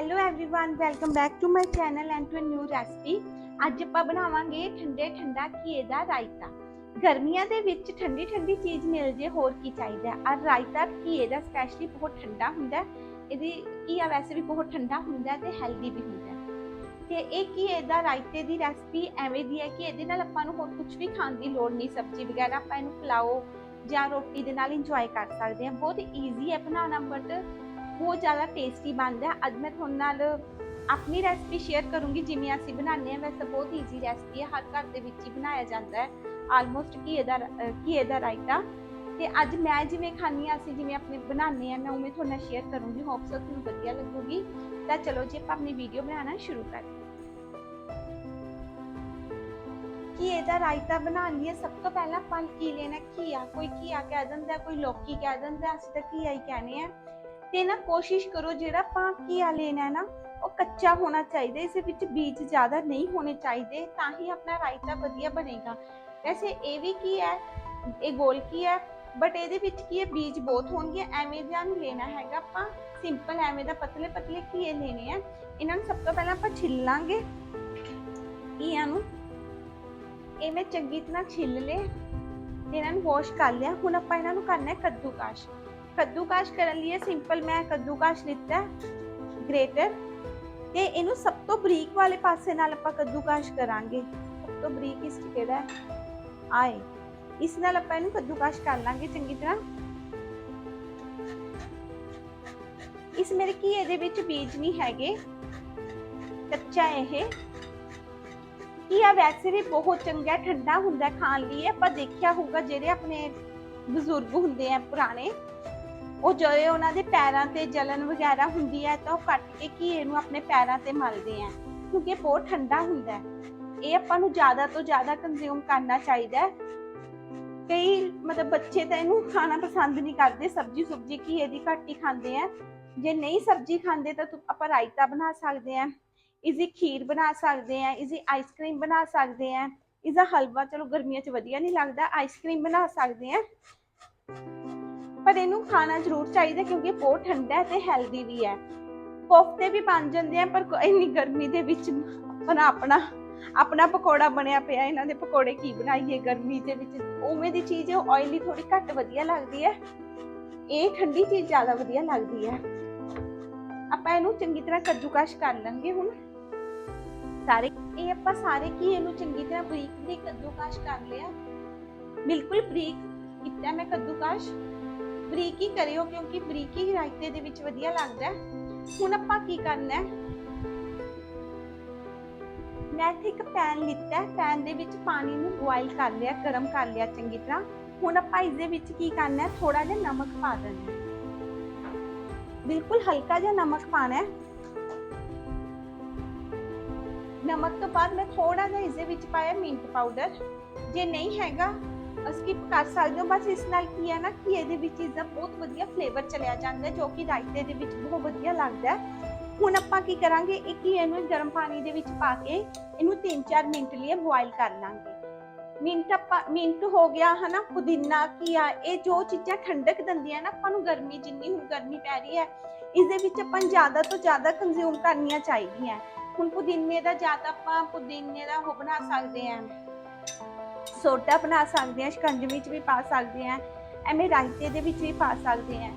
Hello everyone welcome back to my channel and to a new recipe ਅੱਜ ਆਪਾਂ ਬਣਾਵਾਂਗੇ ਠੰਡੇ ਠੰਡਾ ਘੀਏ ਦਾ ਰਾਇਤਾ ਗਰਮੀਆਂ ਦੇ ਵਿੱਚ ਠੰਡੀ ਠੰਡੀ ਚੀਜ਼ ਮਿਲ ਜੇ ਹੋਰ ਕੀ ਚਾਹੀਦਾ ਹੈ ਔਰ ਰਾਇਤਾ ਘੀਏ ਦਾ ਸਪੈਸ਼ਲੀ ਬਹੁਤ ਠੰਡਾ ਹੁੰਦਾ ਹੈ। ਇਹਦੀ ਘੀਆ ਵੈਸੇ ਵੀ ਬਹੁਤ ਠੰਡਾ ਹੁੰਦਾ ਹੈ ਤੇ ਹੈਲਦੀ ਵੀ ਹੁੰਦਾ ਹੈ। ਤੇ ਇਹ ਘੀਏ ਦਾ ਰਾਇਤੇ ਦੀ ਰੈਸਪੀ ਐਵੇਂ ਦੀ ਹੈ ਕਿ ਇਹਦੇ ਨਾਲ ਆਪਾਂ ਨੂੰ ਹੋਰ ਕੁਝ ਵੀ ਖਾਣ ਦੀ ਲੋੜ ਨਹੀਂ ਸਬਜ਼ੀ ਵਗੈਰਾ ਆਪਾਂ ਇਹਨੂੰ ਪੁਲਾਓ ਜਾਂ ਰੋਟੀ ਦੇ ਨਾਲ ਇੰਜੋਏ ਕਰ ਸਕਦੇ ਹਾਂ ਬਹੁਤ ਈਜ਼ੀ ਹੈ ਬਣਾਉਣਾ ਬਟ ਬਹੁਤ ਜ਼ਿਆਦਾ ਟੇਸਟੀ ਬਣਦਾ ਅੱਜ ਮੈਂ ਤੁਹਾਡੇ ਨਾਲ ਆਪਣੀ ਰੈਸਪੀ ਸ਼ੇਅਰ ਕਰੂੰਗੀ, ਜਿਵੇਂ ਅਸੀਂ ਬਣਾਉਂਦੇ ਹਾਂ। ਵੈਸੇ ਬਹੁਤ ਈਜ਼ੀ ਰੈਸਪੀ ਹੈ। ਹਰ ਘਰ ਦੇ ਵਿੱਚ ਹੀ ਬਣਾਇਆ ਜਾਂਦਾ ਹੈ। ਆਲਮੋਸਟ ਘੀਏ ਦਾ ਘੀਏ ਦਾ ਰਾਇਤਾ। ਤੇ ਅੱਜ ਮੈਂ ਜਿਵੇਂ ਖਾਣੀ ਆ ਅਸੀਂ ਜਿਵੇਂ ਆਪਣੇ ਬਣਾਉਂਦੇ ਆ ਮੈਂ ਉਵੇਂ ਤੁਹਾਡੇ ਨਾਲ ਸ਼ੇਅਰ ਕਰੂੰਗੀ। ਹੋਪਸ ਤੁਹਾਨੂੰ ਵਧੀਆ ਲੱਗੂਗੀ। ਤਾਂ ਚਲੋ ਜੀ, ਆਪਾਂ ਆਪਣੀ ਵੀਡੀਓ ਬਣਾਉਣਾ ਸ਼ੁਰੂ ਕਰਦੇ ਘੀਏ ਦਾ ਰਾਇਤਾ ਬਣਾਉਣ ਲਈ ਸਭ ਤੋਂ ਪਹਿਲਾਂ ਆਪਾਂ ਕੀ ਲੈਣਾ ਘੀਆ। ਕੋਈ ਘੀਆ ਕਹਿ ਦਿੰਦਾ, ਕੋਈ ਲੌਕੀ ਕਹਿ ਦਿੰਦਾ, ਅਸੀਂ ਤਾਂ ਘੀਆ ਹੀ ਕਹਿੰਦੇ ਆ। ਤੇ ਨਾ ਕੋਸ਼ਿਸ਼ ਕਰੋ ਜਿਹੜਾ ਆਪਾਂ ਘੀਆ ਲੈਣਾ ਹੈ ਨਾ, ਉਹ ਕੱਚਾ ਹੋਣਾ ਚਾਹੀਦਾ, ਇਸ ਵਿੱਚ ਬੀਜ ਜ਼ਿਆਦਾ ਨਹੀਂ ਹੋਣੇ ਚਾਹੀਦੇ, ਤਾਂ ਹੀ ਆਪਣਾ ਰਾਇਤਾ ਵਧੀਆ ਬਣੇਗਾ। ਵੈਸੇ ਇਹ ਵੀ ਕੀ ਹੈ, ਇਹ ਗੋਲ ਕੀ ਹੈ ਬਟ ਇਹਦੇ ਵਿੱਚ ਕੀ ਹੈ, ਬੀਜ ਬਹੁਤ ਹੋਣਗੇ, ਐਵੇਂ ਦਾ ਨਹੀਂ ਲੈਣਾ ਹੈਗਾ ਆਪਾਂ ਸਿੰਪਲ ਐਵੇਂ ਦਾ ਪਤਲੇ ਪਤਲੇ ਘੀਏ ਲੈਣੇ ਆ। ਇਹਨਾਂ ਨੂੰ ਸਭ ਤੋਂ ਪਹਿਲਾਂ ਆਪਾਂ ਛਿੱਲਾਂਗੇ। ਘੀਆਂ ਨੂੰ, ਇਹ ਮੈਂ ਚੰਗੀ ਤਰ੍ਹਾਂ ਛਿੱਲ ਲਏ, ਇਹਨਾਂ ਨੂੰ ਵਾਸ਼ ਕਰ ਲਿਆ, ਹੁਣ ਆਪਾਂ ਇਹਨਾਂ ਨੂੰ ਕਰਨਾ ਹੈ ਕੱਦੂਕਾਸ਼। ਕੱਦੂਕਾਸ਼ ਕਰਨ ਲਈ ਸਿੰਪਲ ਮੈਂ ਕੱਦੂਕਾਸ਼ ਲਿੱਤਾ ਗ੍ਰੇਟਰ ਤੇ ਇਹਨੂੰ ਸਭ ਤੋਂ ਬਰੀਕ ਵਾਲੇ ਪਾਸੇ ਨਾਲ ਆਪਾਂ ਕੱਦੂਕਾਸ਼ ਕਰਾਂਗੇ। ਸਭ ਤੋਂ ਬਰੀਕ ਇਸ ਕਿਹੜਾ ਆਏ। ਇਸ ਨਾਲ ਆਪਾਂ ਇਹਨੂੰ ਕੱਦੂਕਾਸ਼ ਕਰ ਲਾਂਗੇ ਚੰਗੀ ਤਰ੍ਹਾਂ। ਇਸ ਮੇਰੇ ਕੀ ਇਹਦੇ ਵਿੱਚ ਬੀਜ ਨਹੀਂ ਹੈਗੇ। ਕੱਚਾ ਇਹ। ਘੀਆ ਵੈਸੇ ਵੀ ਬਹੁਤ ਚੰਗਾ, ਠੰਡਾ ਹੁੰਦਾ ਖਾਣ ਲਈ। ਆਪਾਂ ਦੇਖਿਆ ਹੋਊਗਾ ਜਿਹੜੇ ਆਪਣੇ ਬਜ਼ੁਰਗ ਹੁੰਦੇ ਆ, ਪੁਰਾਣੇ। ਉਹ ਜਦੋਂ ਉਹਨਾਂ ਦੇ ਪੈਰਾਂ ਤੇ ਜਲਨ ਵਗੈਰਾ ਹੁੰਦੀ ਹੈ ਤਾਂ ਉਹ ਕੱਟ ਕੇ ਘੀਏ ਨੂੰ ਆਪਣੇ ਪੈਰਾਂ ਤੇ ਮਲਦੇ ਆ, ਕਿਉਂਕਿ ਬਹੁਤ ਠੰਡਾ ਹੁੰਦਾ ਹੈ। ਇਹ ਆਪਾਂ ਨੂੰ ਜ਼ਿਆਦਾ ਤੋਂ ਜ਼ਿਆਦਾ ਕੰਜ਼ਿਊਮ ਕਰਨਾ ਚਾਹੀਦਾ ਹੈ। ਕਈ ਮਤਲਬ ਬੱਚੇ ਤਾਂ ਇਹਨੂੰ ਖਾਣਾ ਪਸੰਦ ਨਹੀਂ ਕਰਦੇ ਸਬਜੀ ਸੁਬਜੀ ਘੀਏ ਦੀ ਘੱਟ ਹੀ ਖਾਂਦੇ ਆ। ਜੇ ਨਹੀਂ ਸਬਜੀ ਖਾਂਦੇ ਤਾਂ ਆਪਾਂ ਰਾਇਤਾ ਬਣਾ ਸਕਦੇ ਆ ਇਜ਼ੀ ਖੀਰ ਬਣਾ ਸਕਦੇ ਆ ਇਜ਼ੀ ਆਈਸਕ੍ਰੀਮ ਬਣਾ ਸਕਦੇ ਆ ਇਜ਼ਾ ਹਲਵਾ, ਚਲੋ ਗਰਮੀਆਂ 'ਚ ਵਧੀਆ ਨਹੀਂ ਲੱਗਦਾ ਆਈਸਕ੍ਰੀਮ ਬਣਾ ਸਕਦੇ ਆ। ਪਰ ਇਹਨੂੰ ਖਾਣਾ ਜ਼ਰੂਰ ਚਾਹੀਦਾ ਕਿਉਂਕਿ ਬਹੁਤ ਠੰਡਾ ਹੈ ਤੇ ਹੈਲਦੀ ਵੀ ਹੈ। ਕੋਫਤੇ ਵੀ ਬਣ ਜਾਂਦੇ ਆ, ਪਰ ਕੋ- ਇੰਨੀ ਗਰਮੀ ਦੇ ਵਿੱਚ ਆਪਣਾ ਆਪਣਾ ਆਪਣਾ ਪਕੌੜਾ ਬਣਿਆ ਪਿਆ, ਇਹਨਾਂ ਦੇ ਪਕੌੜੇ ਕੀ ਬਣਾਈਏ ਗਰਮੀ ਦੇ ਵਿੱਚ। ਉਵੇਂ ਦੀ ਚੀਜ਼ ਆਇਲੀ ਥੋੜੀ ਘੱਟ ਵਧੀਆ ਲੱਗਦੀ ਹੈ। ਇਹ ਠੰਡੀ ਚੀਜ਼ ਜ਼ਿਆਦਾ ਵਧੀਆ ਲੱਗਦੀ ਹੈ। ਆਪਾਂ ਇਹਨੂੰ ਚੰਗੀ ਤਰ੍ਹਾਂ ਕੱਦੂਕਸ਼ ਕਰ ਲਾਂਗੇ ਹੁਣ। ਸਾਰੇ, ਇਹ ਆਪਾਂ ਸਾਰੇ ਕੀ ਇਹਨੂੰ ਚੰਗੀ ਤਰ੍ਹਾਂ ਬਰੀਕ ਬਰੀਕ ਕੱਦੂਕਸ਼ ਕਰ ਲਿਆ। ਬਿਲਕੁਲ ਬਰੀਕ ਕੀਤਾ ਮੈਂ ਕੱਦੂਕਸ਼। ਬਰੀਕੀ ਕਰਿਓ, ਕਿਉਂਕਿ ਬਰੀਕੀ ਹੀ ਰਾਇਤੇ ਦੇ ਵਿੱਚ ਵਧੀਆ ਲੱਗਦਾ ਹੈ। ਹੁਣ ਆਪਾਂ ਕੀ ਕਰਨਾ ਹੈ? ਮੈਂ ਇੱਥੇ ਇੱਕ ਪੈਨ ਲਿੱਤਾ ਪੈਨ ਦੇ ਵਿੱਚ ਪਾਣੀ ਨੂੰ ਬੋਇਲ ਕਰ ਲਿਆ, ਗਰਮ ਕਰ ਲਿਆ ਚੰਗੀ ਤਰ੍ਹਾਂ। ਹੁਣ ਆਪਾਂ ਇਸ ਦੇ ਵਿੱਚ ਕੀ ਕਰਨਾ ਹੈ? ਥੋੜਾ ਜਿਹਾ ਨਮਕ ਪਾ ਦੇਣਾ ਬਿਲਕੁਲ ਹਲਕਾ ਜਿਹਾ ਨਮਕ ਪਾਣਾ ਹੈ। ਨਮਕ ਤੋਂ ਬਾਅਦ ਮੈਂ ਥੋੜਾ ਜਿਹਾ ਇਸ ਦੇ ਵਿੱਚ ਪਾਇਆ ਮਿੰਟ ਪਾਊਡਰ। ਜੇ ਨਹੀਂ ਹੈਗਾ ਸਕਿਪ ਕਰ ਸਕਦੇ ਹੋ, ਬਸ ਇਸ ਨਾਲ ਕੀ ਹੈ ਨਾ ਕਿ ਇਹਦੇ ਵਿੱਚ ਇਸਦਾ ਬਹੁਤ ਵਧੀਆ ਫਲੇਵਰ ਚਲਿਆ ਜਾਂਦਾ ਜੋ ਕਿ ਰਾਇਤੇ ਦੇ ਵਿੱਚ ਬਹੁਤ ਵਧੀਆ ਲੱਗਦਾ ਹੁਣ ਆਪਾਂ ਕੀ ਕਰਾਂਗੇ, ਇੱਕ ਹੀ ਇਹਨੂੰ ਗਰਮ ਪਾਣੀ ਦੇ ਵਿੱਚ ਪਾ ਕੇ ਇਹਨੂੰ 3-4 ਮਿੰਟ ਲਈ ਬੋਇਲ ਕਰ ਲਾਂਗੇ। ਮਿੰਟ ਆਪਾਂ, ਮਿੰਟ ਹੋ ਗਿਆ ਹਨਾ, ਪੁਦੀਨਾ ਕੀਆ ਇਹ ਜੋ ਚੀਜ਼ਾਂ ਠੰਡਕ ਦਿੰਦੀਆਂ ਨਾ, ਆਪਾਂ ਨੂੰ ਗਰਮੀ ਜਿੰਨੀ ਹੁਣ ਗਰਮੀ ਪੈ ਰਹੀ ਹੈ ਇਸ ਦੇ ਵਿੱਚ ਆਪਾਂ ਜ਼ਿਆਦਾ ਤੋਂ ਜ਼ਿਆਦਾ ਕੰਜ਼ਿਊਮ ਕਰਨੀਆਂ ਚਾਹੀਦੀਆਂ। ਹੁਣ ਪੁਦੀਨੇ ਦਾ ਜ਼ਿਆਦਾ ਆਪਾਂ ਪੁਦੀਨੇ ਦਾ ਉਹ ਬਣਾ ਸਕਦੇ ਹਾਂ। ਸੋਡਾ ਬਣਾ ਸਕਦੇ ਹਾਂ, ਸ਼ਿਕੰਜਵੀ ਵਿੱਚ ਵੀ ਪਾ ਸਕਦੇ ਹਾਂ, ਐਵੇਂ ਰਾਇਤੇ ਦੇ ਵਿੱਚ ਵੀ ਪਾ ਸਕਦੇ ਹਾਂ।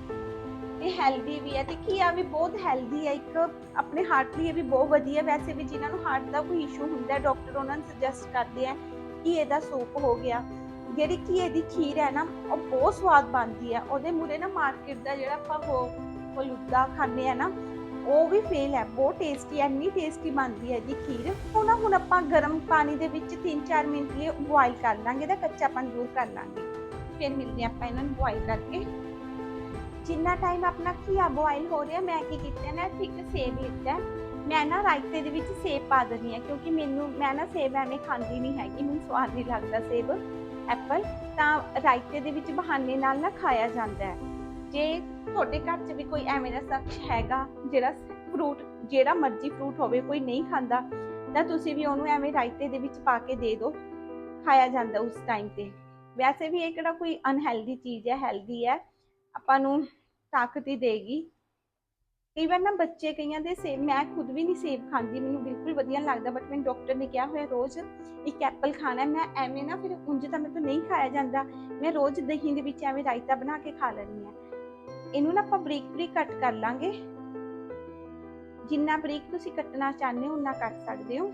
ਇਹ ਹੈਲਦੀ ਵੀ ਹੈ ਤੇ ਘੀਆ ਵੀ ਬਹੁਤ ਹੈਲਦੀ ਹੈ, ਇੱਕ ਆਪਣੇ ਹਾਰਟ ਲਈ ਇਹ ਵੀ ਬਹੁਤ ਵਧੀਆ। ਵੈਸੇ ਵੀ ਜਿਨ੍ਹਾਂ ਨੂੰ ਹਾਰਟ ਦਾ ਕੋਈ ਇਸ਼ੂ ਹੁੰਦਾ ਹੈ ਡਾਕਟਰ ਉਹਨਾਂ ਨੂੰ ਸੁਜੈਸਟ ਕਰਦੇ ਆ ਘੀਏ ਦਾ ਸੂਪ ਹੋ ਗਿਆ। ਜਿਹੜੀ ਘੀਏ ਦੀ ਖੀਰ ਹੈ ਨਾ, ਉਹ ਬਹੁਤ ਸਵਾਦ ਬਣਦੀ ਹੈ। ਉਹਦੇ ਮੂਰੇ ਨਾ ਮਾਰਕੀਟ ਦਾ ਜਿਹੜਾ ਆਪਾਂ ਉਹ ਫਲੂਦਾ ਖਾਂਦੇ ਆ ਨਾ ਉਹ ਵੀ ਫੇਲ ਹੈ, ਬਹੁਤ ਟੇਸਟੀ ਹੈ ਇੰਨੀ ਟੇਸਟੀ ਬਣਦੀ ਹੈ ਇਹਦੀ ਖੀਰ। ਹੁਣ ਹੁਣ ਆਪਾਂ ਗਰਮ ਪਾਣੀ ਦੇ ਵਿੱਚ 3-4 ਮਿੰਟ ਲਈ ਬੋਇਲ ਕਰ ਲਾਂਗੇ ਤਾਂ ਕੱਚਾਪਨ ਦੂਰ ਕਰ ਲਾਂਗੇ। ਫਿਰ ਮਿਲਦੇ ਹਾਂ ਆਪਾਂ ਇਹਨਾਂ ਨੂੰ ਬੋਇਲ ਕਰਕੇ। ਜਿੰਨਾ ਟਾਈਮ ਆਪਣਾ ਘੀਆ ਬੋਇਲ ਹੋ ਰਿਹਾ, ਮੈਂ ਕੀ ਕੀਤਾ ਨਾ, ਇੱਕ ਸੇਬ ਲਿੱਤਾ ਮੈਂ ਨਾ ਰਾਇਤੇ ਦੇ ਵਿੱਚ ਸੇਬ ਪਾ ਦਿੰਦੀ ਹਾਂ, ਕਿਉਂਕਿ ਮੈਨੂੰ, ਮੈਂ ਨਾ ਸੇਬ ਐਵੇਂ ਖਾਂਦੀ ਨਹੀਂ ਹੈਗੀ, ਮੈਨੂੰ ਸਵਾਦ ਨਹੀਂ ਲੱਗਦਾ ਸੇਬ, ਐਪਲ। ਤਾਂ ਰਾਇਤੇ ਦੇ ਵਿੱਚ ਬਹਾਨੇ ਨਾਲ ਨਾ ਖਾਇਆ ਜਾਂਦਾ ਹੈ। ਜੇ ਤੁਹਾਡੇ ਘਰ 'ਚ ਵੀ ਕੋਈ ਐਵੇਂ ਦਾ ਸ਼ਖਸ ਹੈਗਾ, ਜਿਹੜਾ ਫਰੂਟ ਜਿਹੜਾ ਮਰਜ਼ੀ ਫਰੂਟ ਹੋਵੇ, ਕੋਈ ਨਹੀਂ ਖਾਂਦਾ, ਤਾਂ ਤੁਸੀਂ ਵੀ ਉਹਨੂੰ ਐਵੇਂ ਰਾਇਤੇ ਦੇ ਵਿੱਚ ਪਾ ਕੇ ਦੇ ਦਿਓ, ਖਾਇਆ ਜਾਂਦਾ ਉਸ ਟਾਈਮ ਤੇ। ਵੈਸੇ ਵੀ ਇਹ ਕਿਹੜਾ ਕੋਈ ਅਨਹੈਲਦੀ ਚੀਜ਼ ਹੈ ਹੈਲਦੀ ਹੈ, ਆਪਾਂ ਨੂੰ ਤਾਕਤ ਹੀ ਦੇਗੀ। ਕਈ ਵਾਰ ਨਾ ਬੱਚੇ, ਕਈਆਂ ਦੇ ਸੇਬ, ਮੈਂ ਖੁਦ ਵੀ ਨਹੀਂ ਸੇਬ ਖਾਂਦੀ, ਮੈਨੂੰ ਬਿਲਕੁਲ ਵਧੀਆ ਨਹੀਂ ਲੱਗਦਾ ਬਟ ਮੈਨੂੰ ਡਾਕਟਰ ਨੇ ਕਿਹਾ ਹੋਇਆ ਰੋਜ਼ ਇੱਕ ਐਪਲ ਖਾਣਾ ਮੈਂ ਐਵੇਂ ਨਾ ਫਿਰ ਉਂਝ ਤਾਂ ਮੇਰੇ ਤੋਂ ਨਹੀਂ ਖਾਇਆ ਜਾਂਦਾ, ਮੈਂ ਰੋਜ਼ ਦਹੀਂ ਦੇ ਵਿੱਚ ਐਵੇਂ ਰਾਇਤਾ ਬਣਾ ਕੇ ਖਾ ਲੈਂਦੀ ਹਾਂ। ਇਹਨੂੰ ਨਾ ਆਪਾਂ ਬਰੀਕ ਬਰੀਕ ਕੱਟ ਕਰ ਲਾਂਗੇ। ਜਿੰਨਾ ਬਰੀਕ ਤੁਸੀਂ ਕੱਟਣਾ ਚਾਹੁੰਦੇ ਹੋ ਉਨਾ ਕੱਟ ਸਕਦੇ ਹੋ।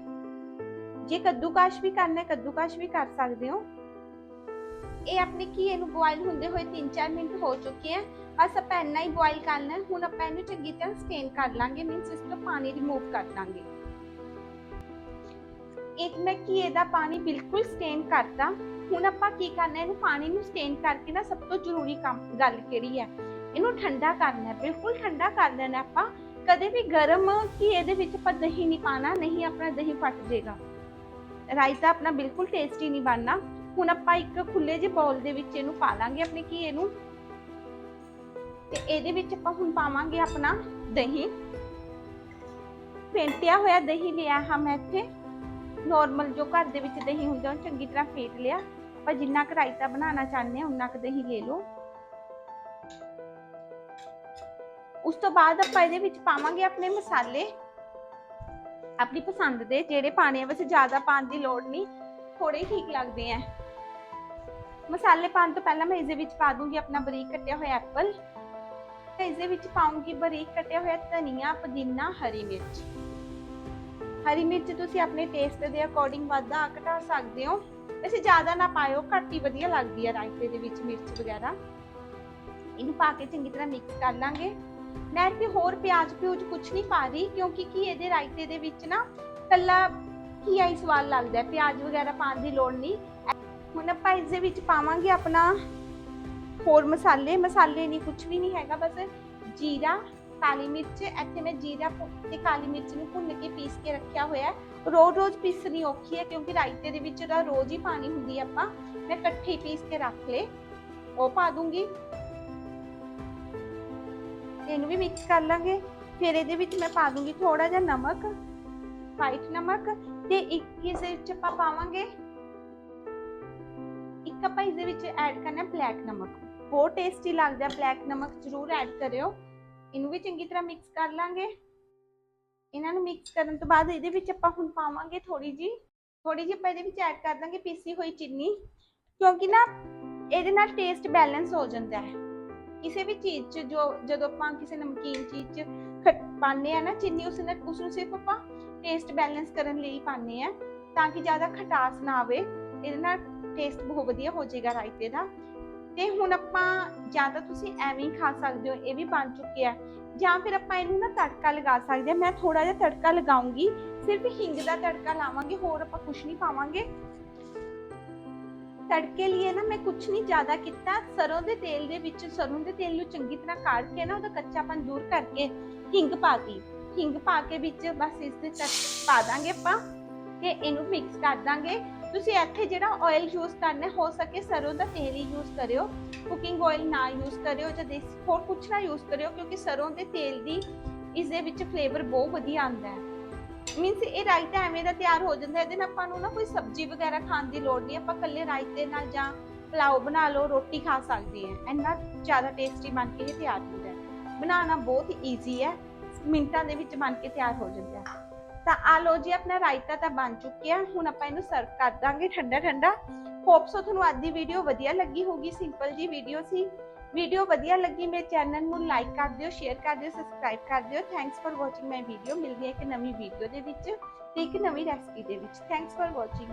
ਜੇ ਕੱਦੂਕਾਸ਼ ਵੀ ਕਰਨਾ ਹੈ ਕੱਦੂਕਾਸ਼ ਵੀ ਕਰ ਸਕਦੇ ਹੋ। ਇਹ ਆਪਣੇ ਕੀ ਇਹਨੂੰ ਬੋਇਲ ਹੁੰਦੇ ਹੋਏ 3-4 ਮਿੰਟ ਹੋ ਚੁੱਕੇ ਆ। ਬਸ ਆਪਾਂ ਇੰਨਾ ਹੀ ਬੋਇਲ ਕਰਨਾ ਹੈ ਹੁਣ ਆਪਾਂ ਇਹਨੂੰ ਚੰਗੀ ਤਰ੍ਹਾਂ ਸਟੇਨ ਕਰ ਲਾਂਗੇ। ਮੀਨਸ ਇਸ ਤੋਂ ਪਾਣੀ ਰਿਮੂਵ ਕਰ ਦਾਂਗੇ ਇੱਕ ਮੈਂ ਕੀ ਇਹਦਾ ਪਾਣੀ ਬਿਲਕੁਲ ਸਟੇਨ ਕਰਤਾ। ਹੁਣ ਆਪਾਂ ਕੀ ਕਰਨਾ, ਇਹਨੂੰ ਪਾਣੀ ਨੂੰ ਸਟੇਨ ਕਰਕੇ ਨਾ ਸਭ ਤੋਂ ਜ਼ਰੂਰੀ ਕੰਮ ਗੱਲ ਕਿਹੜੀ ਹੈ? ਇਹਨੂੰ ਠੰਡਾ ਕਰਨਾ ਬਿਲਕੁਲ ਠੰਡਾ ਕਰ ਦੇਣਾ ਆਪਾਂ। ਕਦੇ ਵੀ ਗਰਮ ਕੀ ਇਹਦੇ ਵਿੱਚ ਆਪਾਂ ਦਹੀਂ ਨਹੀਂ ਪਾਣਾ ਨਹੀਂ ਆਪਣਾ ਦਹੀਂ ਫਟ ਜਾਏਗਾ। ਰਾਇਤਾ ਆਪਣਾ ਬਿਲਕੁਲ ਟੇਸਟੀ ਨਹੀਂ ਬਣਨਾ। ਹੁਣ ਆਪਾਂ ਇੱਕ ਖੁੱਲੇ ਜਿਹੇ ਬਾਉਲ ਦੇ ਵਿੱਚ ਇਹਨੂੰ ਪਾ ਲਾਂਗੇ ਆਪਣੇ ਕੀ ਇਹਨੂੰ। ਤੇ ਇਹਦੇ ਵਿੱਚ ਆਪਾਂ ਹੁਣ ਪਾਵਾਂਗੇ ਆਪਣਾ ਦਹੀਂ। ਫੇਂਟਿਆ ਹੋਇਆ ਦਹੀਂ ਲਿਆ ਹਾਂ ਮੈਂ ਇੱਥੇ। ਨਾਰਮਲ ਜੋ ਘਰ ਦੇ ਵਿੱਚ ਦਹੀਂ ਹੁੰਦਾ ਉਹ ਚੰਗੀ ਤਰ੍ਹਾਂ ਫੇਟ ਲਿਆ। ਆਪਾਂ ਜਿੰਨਾ ਕੁ ਰਾਇਤਾ ਬਣਾਉਣਾ ਚਾਹੁੰਦੇ ਹਾਂ, ਉਨਾ ਕੁ ਦਹੀਂ ਲੈ ਲਓ। ਉਸ ਤੋਂ ਬਾਅਦ ਆਪਾਂ ਇਹਦੇ ਵਿੱਚ ਪਾਵਾਂਗੇ ਆਪਣੇ ਮਸਾਲੇ। ਆਪਣੀ ਪਸੰਦ ਦੇ ਜਿਹੜੇ ਪਾਣੇ ਆ, ਵੈਸੇ ਜ਼ਿਆਦਾ ਪਾਉਣ ਦੀ ਲੋੜ ਨਹੀਂ ਥੋੜੇ ਹੀ ਠੀਕ ਲੱਗਦੇ ਆ। ਮਸਾਲੇ ਪਾਉਣ ਤੋਂ ਪਹਿਲਾਂ ਮੈਂ ਇਸ ਦੇ ਵਿੱਚ ਪਾ ਦੂੰਗੀ ਆਪਣਾ ਬਰੀਕ ਕੱਟਿਆ ਹੋਇਆ ਐਪਲ। ਤੇ ਇਸ ਦੇ ਵਿੱਚ ਪਾਉਂਗੀ ਬਰੀਕ ਕੱਟਿਆ ਹੋਇਆ ਧਨੀਆ, ਪੁਦੀਨਾ, ਹਰੀ ਮਿਰਚ। ਹਰੀ ਮਿਰਚ ਤੁਸੀਂ ਆਪਣੇ ਟੇਸਟ ਦੇ ਅਕੋਰਡਿੰਗ ਵਾਧਾ ਘਟਾ ਸਕਦੇ ਹੋ। ਵੈਸੇ ਜ਼ਿਆਦਾ ਨਾ ਪਾਇਓ, ਘੱਟ ਹੀ ਵਧੀਆ ਲੱਗਦੀ ਹੈ ਰਾਇਤੇ ਦੇ ਵਿੱਚ ਮਿਰਚ ਵਗੈਰਾ। ਇਹਨੂੰ ਪਾ ਕੇ ਚੰਗੀ ਤਰ੍ਹਾਂ ਮਿਕਸ ਕਰ ਲਾਂਗੇ। ਮੈਂ ਇੱਥੇ ਹੋਰ ਪਿਆਜ਼ ਪਿਊਜ਼ ਕੁਝ ਨਹੀਂ ਪਾ ਰਹੀ, ਕਿਉਂਕਿ ਕੀ ਇਹਦੇ ਰਾਇਤੇ ਦੇ ਵਿੱਚ ਨਾ ਕੱਲਾ ਘੀਆ ਹੀ ਸਵਾਦ ਲੱਗਦਾ ਪਿਆਜ਼ ਵਗੈਰਾ ਪਾਉਣ ਦੀ ਲੋੜ ਨਹੀਂ। ਹੁਣ ਆਪਾਂ ਇਸ ਦੇ ਵਿੱਚ ਪਾਵਾਂਗੇ ਆਪਣਾ ਹੋਰ ਮਸਾਲੇ। ਮਸਾਲੇ ਨਹੀਂ ਕੁਝ ਵੀ ਨਹੀਂ ਹੈਗਾ, ਬਸ ਜੀਰਾ, ਕਾਲੀ ਮਿਰਚ। ਇੱਥੇ ਮੈਂ ਜੀਰਾ ਤੇ ਕਾਲੀ ਮਿਰਚ ਨੂੰ ਭੁੰਨ ਕੇ ਪੀਸ ਕੇ ਰੱਖਿਆ ਹੋਇਆ ਹੈ। ਰੋਜ਼ ਰੋਜ਼ ਪੀਸਣੀ ਔਖੀ ਹੈ, ਕਿਉਂਕਿ ਰਾਇਤੇ ਦੇ ਵਿੱਚ ਤਾਂ ਰੋਜ਼ ਹੀ ਪਾਣੀ ਹੁੰਦੀ ਹੈ ਆਪਾਂ। ਮੈਂ ਇਕੱਠੇ ਪੀਸ ਕੇ ਰੱਖ ਲੇ ਉਹ ਪਾ ਦੂੰਗੀ। ਇਹਨੂੰ ਵੀ ਮਿਕਸ ਕਰ ਲਾਂਗੇ, ਫਿਰ ਇਹਦੇ ਵਿੱਚ ਮੈਂ ਪਾ ਦੂੰਗੀ ਥੋੜਾ ਜਿਹਾ ਨਮਕ ਵਾਈਟ ਨਮਕ ਤੇ ਇੱਕ ਇਸ ਵਿੱਚ ਆਪਾਂ ਪਾਵਾਂਗੇ, ਇੱਕ ਆਪਾਂ ਇਸ ਦੇ ਵਿੱਚ ਐਡ ਕਰਨਾ ਬਲੈਕ ਨਮਕ। ਬਹੁਤ ਟੇਸਟੀ ਲੱਗਦਾ ਬਲੈਕ ਨਮਕ, ਜ਼ਰੂਰ ਐਡ ਕਰਿਓ। ਇਹਨੂੰ ਵੀ ਚੰਗੀ ਤਰ੍ਹਾਂ ਮਿਕਸ ਕਰ ਲਾਂਗੇ। ਇਹਨਾਂ ਨੂੰ ਮਿਕਸ ਕਰਨ ਤੋਂ ਬਾਅਦ ਇਹਦੇ ਵਿੱਚ ਆਪਾਂ ਹੁਣ ਪਾਵਾਂਗੇ ਥੋੜੀ ਜੀ ਥੋੜੀ ਜਿਹੀ ਆਪਾਂ ਇਹਦੇ ਵਿੱਚ ਐਡ ਕਰ ਦਾਂਗੇ ਪੀਸੀ ਹੋਈ ਚੀਨੀ, ਕਿਉਂਕਿ ਨਾ ਇਹਦੇ ਨਾਲ ਟੇਸਟ ਬੈਲੈਂਸ ਹੋ ਜਾਂਦਾ ਹੈ। ਕਿਸੇ ਵੀ ਚੀਜ਼ 'ਚ ਜੋ, ਜਦੋਂ ਆਪਾਂ ਕਿਸੇ ਨਮਕੀਨ ਚੀਜ਼ 'ਚ ਖਟ ਆ ਨਾ ਚੀਨੀ, ਉਸ ਨਾਲ ਉਸ ਨੂੰ ਸਿਰਫ ਆਪਾਂ ਟੇਸਟ ਬੈਲੈਂਸ ਕਰਨ ਲਈ ਪਾਉਂਦੇ ਆ, ਤਾਂ ਕਿ ਜ਼ਿਆਦਾ ਖਟਾਸ ਨਾ ਆਵੇ, ਇਹਦੇ ਨਾਲ ਟੇਸਟ ਬਹੁਤ ਵਧੀਆ ਹੋ ਜਾਏਗਾ ਰਾਇਤੇ ਦਾ। ਤੇ ਹੁਣ ਆਪਾਂ, ਜਾਂ ਤਾਂ ਤੁਸੀਂ ਐਵੇਂ ਹੀ ਖਾ ਸਕਦੇ ਹੋ, ਇਹ ਵੀ ਬਣ ਚੁੱਕਿਆ ਜਾਂ ਫਿਰ ਆਪਾਂ ਇਹਨੂੰ ਨਾ ਤੜਕਾ ਲਗਾ ਸਕਦੇ ਹਾਂ ਮੈਂ ਥੋੜਾ ਜਿਹਾ ਤੜਕਾ ਲਗਾਉਂਗੀ, ਸਿਰਫ ਹਿੰਗ ਦਾ ਤੜਕਾ ਲਾਵਾਂਗੇ, ਹੋਰ ਆਪਾਂ ਕੁਝ ਨਹੀਂ ਪਾਵਾਂਗੇ। ਤੜਕੇ ਲਈ ਨਾ ਮੈਂ ਕੁਝ ਨਹੀਂ ਜ਼ਿਆਦਾ ਕੀਤਾ। ਸਰੋਂ ਦੇ ਤੇਲ ਦੇ ਵਿੱਚ, ਸਰੋਂ ਦੇ ਤੇਲ ਨੂੰ ਚੰਗੀ ਤਰ੍ਹਾਂ ਕਾੜ ਕੇ ਨਾ ਉਹਦਾ ਕੱਚਾਪਨ ਦੂਰ ਕਰਕੇ ਹਿੰਗ ਪਾਤੀ ਹਿੰਗ ਪਾ ਕੇ ਵਿੱਚ ਬਸ ਇਸ ਦੇ ਤੱਕ ਪਾ ਦਾਂਗੇ ਆਪਾਂ ਤੇ ਇਹਨੂੰ ਮਿਕਸ ਕਰ ਦਾਂਗੇ। ਤੁਸੀਂ ਇੱਥੇ ਜਿਹੜਾ ਆਇਲ ਯੂਜ਼ ਕਰਨਾ, ਹੋ ਸਕੇ ਸਰੋਂ ਦਾ ਤੇਲ ਹੀ ਯੂਜ਼ ਕਰਿਓ। ਕੁਕਿੰਗ ਆਇਲ ਨਾ ਯੂਜ਼ ਕਰਿਓ ਜਾਂ ਦੇਸੀ, ਹੋਰ ਕੁਝ ਨਾ ਯੂਜ਼ ਕਰਿਓ ਕਿਉਂਕਿ ਸਰੋਂ ਦੇ ਤੇਲ ਦੀ ਇਸ ਦੇ ਵਿੱਚ ਫਲੇਵਰ ਬਹੁਤ ਵਧੀਆ ਆਉਂਦਾ ਹੈ। ਮੀਨਸ ਇਹ ਰਾਇਤਾ ਐਵੇਂ ਦਾ ਤਿਆਰ ਹੋ ਜਾਂਦਾ, ਇਹਦੇ ਨਾਲ ਆਪਾਂ ਨੂੰ ਨਾ ਕੋਈ ਸਬਜ਼ੀ ਵਗੈਰਾ ਖਾਣ ਦੀ ਲੋੜ ਨਹੀਂ, ਆਪਾਂ ਇਕੱਲੇ ਰਾਇਤੇ ਨਾਲ ਜਾਂ ਪਲਾਓ ਬਣਾ ਲਓ, ਰੋਟੀ ਖਾ ਸਕਦੇ ਹਾਂ। ਇੰਨਾ ਜ਼ਿਆਦਾ ਟੇਸਟੀ ਬਣ ਕੇ ਇਹ ਤਿਆਰ ਹੁੰਦਾ ਹੈ। ਬਣਾਉਣਾ ਬਹੁਤ ਈਜ਼ੀ ਹੈ, ਮਿੰਟਾਂ ਦੇ ਵਿੱਚ ਬਣ ਕੇ ਤਿਆਰ ਹੋ ਜਾਂਦਾ ਹੈ। ਤਾਂ ਆ ਲੋ ਜੀ, ਆਪਣਾ ਰਾਇਤਾ ਤਾਂ ਬਣ ਚੁੱਕਿਆ। ਹੁਣ ਆਪਾਂ ਇਹਨੂੰ ਸਰਵ ਕਰ ਦਾਂਗੇ ਠੰਡਾ ਠੰਡਾ ਹੋਪ ਤੁਹਾਨੂੰ ਅੱਜ ਦੀ ਵੀਡੀਓ ਵਧੀਆ ਲੱਗੀ ਹੋਊਗੀ। ਸਿੰਪਲ ਜੀ ਵੀਡੀਓ ਸੀ। ਵੀਡੀਓ ਵਧੀਆ ਲੱਗੀ ਮੇਰੇ ਚੈਨਲ ਨੂੰ ਲਾਈਕ ਕਰ ਦਿਓ ਸ਼ੇਅਰ ਕਰ ਦਿਓ ਸਬਸਕ੍ਰਾਈਬ ਕਰ ਦਿਓ। Thanks for watching my video ਮਿਲਦੀ ਹੈ ਇੱਕ ਨਵੀਂ ਵੀਡੀਓ ਦੇ ਵਿੱਚ ਤੇ ਇੱਕ ਨਵੀਂ ਰੈਸਪੀ ਦੇ ਵਿੱਚ। Thanks for watching